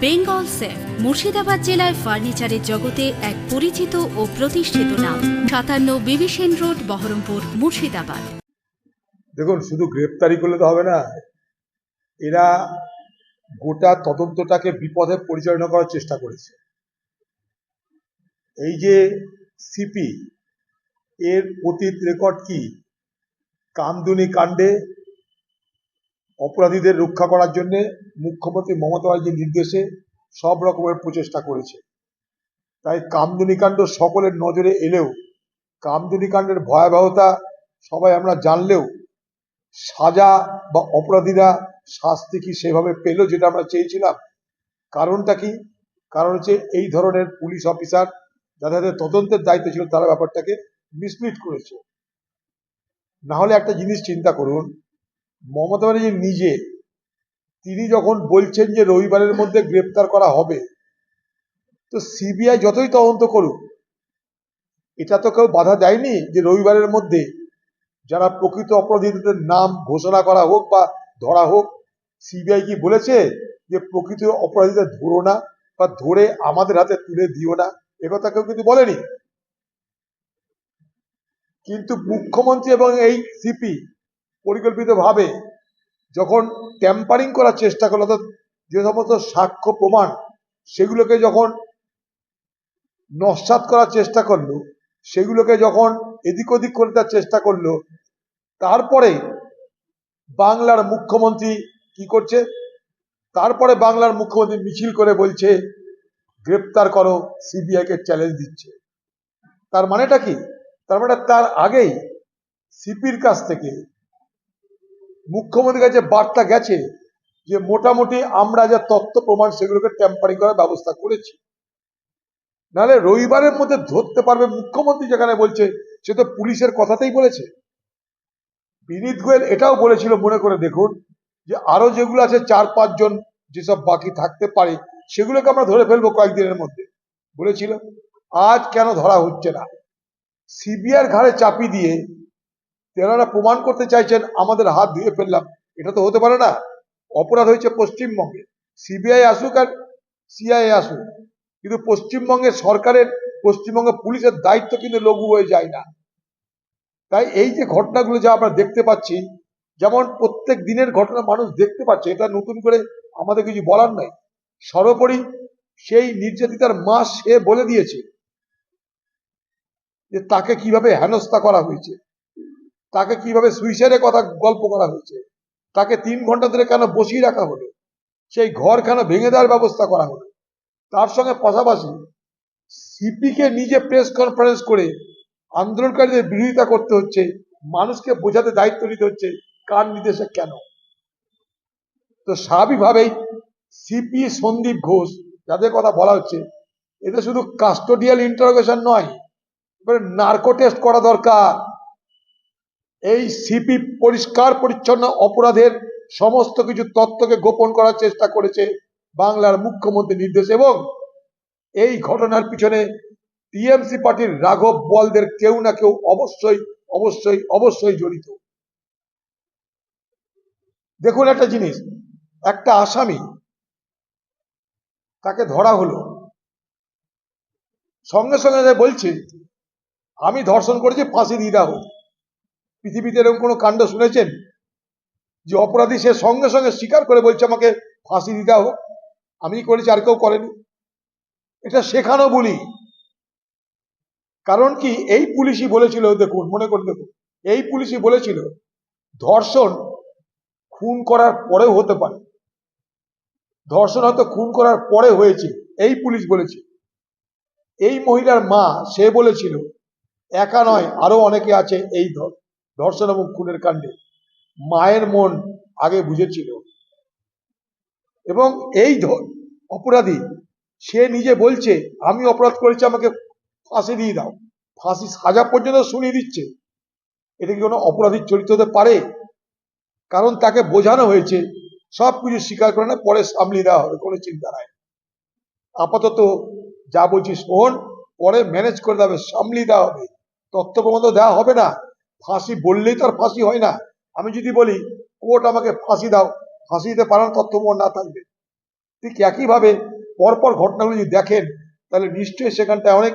Bengal safe, Murshidabad জেলায় ফার্নিচারের জগতে এক পরিচিত ও প্রতিষ্ঠিত নাম। সাতান্ন বিবিসেন রোড, বহরমপুর, মুর্শিদাবাদ। দেখুন, শুধু গ্রেপ্তারি করলে তো হবে না। এরা গোটা তদন্তটাকে বিপদে পরিচালনা করার চেষ্টা করেছে। এই যে সিপি, এর অতীত রেকর্ড কি? কামদুনি কাণ্ডে অপরাধীদের রক্ষা করার জন্য মুখ্যমন্ত্রী মমতা ব্যানার্জির নির্দেশে সব রকমের প্রচেষ্টা করেছে। তাই কামদুনিকাণ্ড সকলের নজরে এলেও, কামদুনিকাণ্ডের ভয়াবহতা সবাই আমরা জানলেও, সাজা বা অপরাধীরা শাস্তি কি সেভাবে পেল যেটা আমরা চেয়েছিলাম? কারণটা কি? কারণ হচ্ছে এই ধরনের পুলিশ অফিসার যাদের তদন্তের দায়িত্ব ছিল তারা ব্যাপারটাকে মিসলিড করেছে। না হলে একটা জিনিস চিন্তা করুন মমতা ব্যানার্জি নিজে, তিনি যখন বলছেন যে রবিবারের মধ্যে গ্রেপ্তার করা হবে, তো সিবিআই যতই তদন্ত করুক, এটা তো কেউ বাধা দেয়নি যে রবিবারের মধ্যে যারা প্রকৃত অপরাধীদের নাম ঘোষণা করা হোক বা ধরা হোক, সিবিআই কি বলেছে যে প্রকৃত অপরাধীদের ধরো না বা ধরে আমাদের হাতে তুলে দিও না? একথা কেউ কিন্তু বলেনি। কিন্তু মুখ্যমন্ত্রী এবং এই সিপি পরিকল্পিতভাবে যখন ট্যাম্পারিং করার চেষ্টা করল, অর্থাৎ যে সমস্ত সাক্ষ্য প্রমাণ, সেগুলোকে যখন নস্বাত করার চেষ্টা করল, সেগুলোকে যখন এদিক ওদিক করে দেওয়ার চেষ্টা করল, তারপরে বাংলার মুখ্যমন্ত্রী কি করছে? তারপরে বাংলার মুখ্যমন্ত্রী মিছিল করে বলছে, গ্রেপ্তার করো সিবিআই কে চ্যালেঞ্জ দিচ্ছে। তার মানেটা কি? তার মানে তার আগেই সিপির কাছ থেকে মুখ্যমন্ত্রীর কাছে বার্তা গেছে যে মোটামুটি আমরা যা তথ্য প্রমাণ সেগুলোকে ট্যাম্পারিং করার ব্যবস্থা করেছি। নাহলে রবিবারের মধ্যে ধরতে পারবে মুখ্যমন্ত্রী যেখানে বলছে, সে তো পুলিশের কথাতেই বলেছে। বিনীত গোয়েল এটাও বলেছিল, মনে করে দেখুন, যে আরও যেগুলো আছে চার পাঁচজন যেসব বাকি থাকতে পারে, সেগুলোকে আমরা ধরে ফেলব কয়েকদিনের মধ্যে। বলেছিল, আজ কেন ধরা হচ্ছে না? সিবিআর ঘাড়ে চাপি দিয়ে তেনারা প্রমাণ করতে চাইছেন, আমাদের হাত ধুয়ে ফেললাম। এটা তো হতে পারে না। অপরাধ হয়েছে পশ্চিমবঙ্গে। সিবিআই আসুক আর সিআইএ আসুক। কিন্তু পশ্চিমবঙ্গের সরকারের পশ্চিমবঙ্গ পুলিশের দায়িত্ব কিন্তু লঘু হয়ে যায় না। তাই এই যে ঘটনাগুলো যা আমরা দেখতে পাচ্ছি, যেমন প্রত্যেক দিনের ঘটনা মানুষ দেখতে পাচ্ছে, এটা নতুন করে আমাদের কিছু বলার নাই। সর্বোপরি সেই নির্যাতিতার মা সে বলে দিয়েছে যে তাকে কীভাবে হেনস্থা করা হয়েছে। তাকে কীভাবে সুইসাইডের কথা গল্প করা হয়েছে? তাকে তিন ঘণ্টা ধরে কেন বসিয়ে রাখা হলো? সেই ঘর কেন ভেঙে দেওয়ার ব্যবস্থা করা হলো? তার সঙ্গে পাশাপাশি সিপিকে নিজে প্রেস কনফারেন্স করে আন্দোলনকারীদের বিরোধিতা করতে হচ্ছে, মানুষকে বোঝাতে দায়িত্ব নিতে হচ্ছে, কার নির্দেশে কেন? তো স্বাভাবিকভাবেই সিপি সন্দীপ ঘোষ যাদের কথা বলা হচ্ছে এটা শুধু কাস্টোডিয়াল ইন্টারোগেশন নয় নার্কো টেস্ট করা দরকার। এই সিপি পরিষ্কার, পরিচ্ছন্ন অপরাধের সমস্ত কিছু তথ্যকে গোপন করার চেষ্টা করেছে বাংলার মুখ্যমন্ত্রী নির্দেশ এবং এই ঘটনার পিছনে টিএমসি পার্টির রাঘব বলদের কেউ না কেউ অবশ্যই অবশ্যই অবশ্যই জড়িত। দেখুন একটা জিনিস, একটা আসামি, তাকে ধরা হলো। সঙ্গে সঙ্গে বলছে, আমি ধর্ষণ করেছি, ফাঁসি দিয়ে দাও পৃথিবীতে এরকম কোনো কাণ্ড শুনেছেন? যে অপরাধী সে সঙ্গে সঙ্গে স্বীকার করে বলছে আমাকে ফাঁসি দিতে হোক আমি করেছি? আর কেউ করেনি। এটা শেখানো বলি। কারণ কি? এই পুলিশই বলেছিল, দেখুন, মনে করে দেখুন। এই পুলিশই বলেছিল, ধর্ষণ খুন করার পরেও হতে পারে। ধর্ষণ হয়তো খুন করার পরে হয়েছে, এই পুলিশ বলেছে। এই মহিলার মা, সে বলেছিল, একা নয়, আরও অনেকে আছে এই ধ- ধর্ষণ এবং খুনের কাণ্ডে মায়ের মন আগে বুঝেছিল। এবং এই অপরাধী, সে নিজে বলছে, আমি অপরাধ করেছি, আমাকে ফাঁসি দিয়ে দাও। ফাঁসি সাজা পর্যন্ত শুনিয়ে দিচ্ছে। এটা কি কোনো অপরাধীর চরিত্র হতে পারে? কারণ তাকে বোঝানো হয়েছে, সব কিছু স্বীকার করে না, পরে সামলিয়ে দেওয়া হবে, কোনো চিন্তা নাই। আপাতত যা বলছি শোন, পরে ম্যানেজ করে হবে, সামলিয়ে দেওয়া হবে। তথ্য প্রমাণ দেওয়া হবে না। ফাঁসি বললেই তো আর ফাঁসি হয় না। আমি যদি বলি, কোর্ট আমাকে ফাঁসি দাও, ফাঁসি দিতে পারার তথ্য না থাকবে। ঠিক একইভাবে পরপর ঘটনাগুলো যদি দেখেন, তাহলে নিশ্চয়ই সেখানটায় অনেক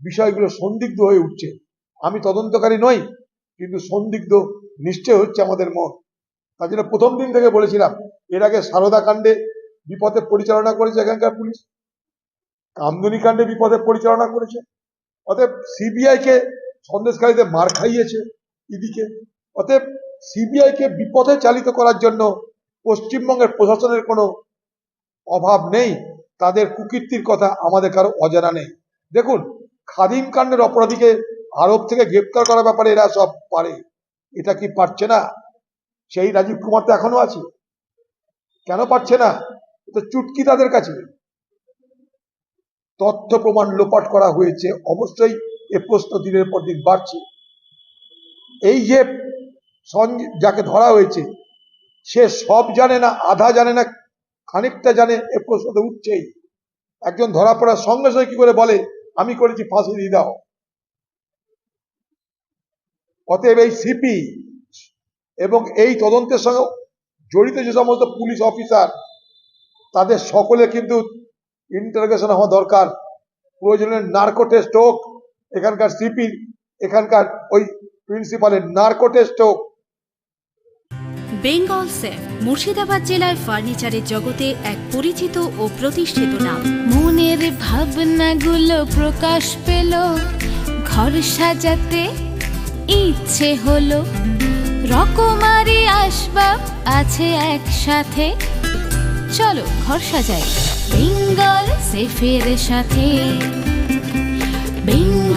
বিষয়গুলো সন্দিগ্ধ হয়ে উঠছে। আমি তদন্তকারী নই, কিন্তু সন্দিগ্ধ নিশ্চয় হচ্ছে আমাদের মন। তার জন্য প্রথম দিন থেকে বলেছিলাম, এর আগে সারদা কাণ্ডে বিপদে পরিচালনা করেছে এখানকার পুলিশ। কামদুনি কাণ্ডে বিপদে পরিচালনা করেছে। অতএব সিবিআই কে সন্দেশকারীদের মার খাইয়েছে ইদিকে অতএব সিবিআই কে বিপথে চালিত করার জন্য পশ্চিমবঙ্গের প্রশাসনের কোনো অভাব নেই। তাদের কুকীর্তির কথা আমাদের কারও অজানা নেই। দেখুন, খাদিম কাণ্ডের অপরাধীকে আরব থেকে গ্রেপ্তার করার ব্যাপারে এরা সব পারে। এটা কি পারছে না? সেই রাজীব কুমার তো এখনও আছে। কেন পারছে না? এ তো চুটকি তাদের কাছে। তথ্য প্রমাণ লোপাট করা হয়েছে। অবশ্যই এ প্রশ্ন দিনের পর দিন বাড়ছে। এই যে যাকে ধরা হয়েছে, সে সব জানে না, আধা জানে না, খানিকটা জানে, এ প্রশ্ন তো উঠছেই। একজন ধরা পড়ার সঙ্গে সঙ্গে কি করে বলে, আমি করেছি, ফাঁসি দিয়ে দাও। অতএব এই সিপি এবং এই তদন্তের সঙ্গে জড়িত যে সমস্ত পুলিশ অফিসার, তাদের সকলে কিন্তু ইন্টারোগেশন হওয়া দরকার। প্রয়োজনে নার্কো টেস্ট হোক এখানকার সিপি এখানকার ওই প্রিন্সিপালের নার্কো টেস্ট হোক। বেঙ্গল সেফ মুর্শিদাবাদ জেলায় ফার্নিচারের জগতে এক পরিচিত ও প্রতিষ্ঠিত নাম। মনের ভাবনাগুলো প্রকাশ পেল ঘর সাজাতে ইচ্ছে হলো। রকমারি আসবাব আছে একসাথে চলো ঘর সাজাই। বেঙ্গল সেফের সাথে।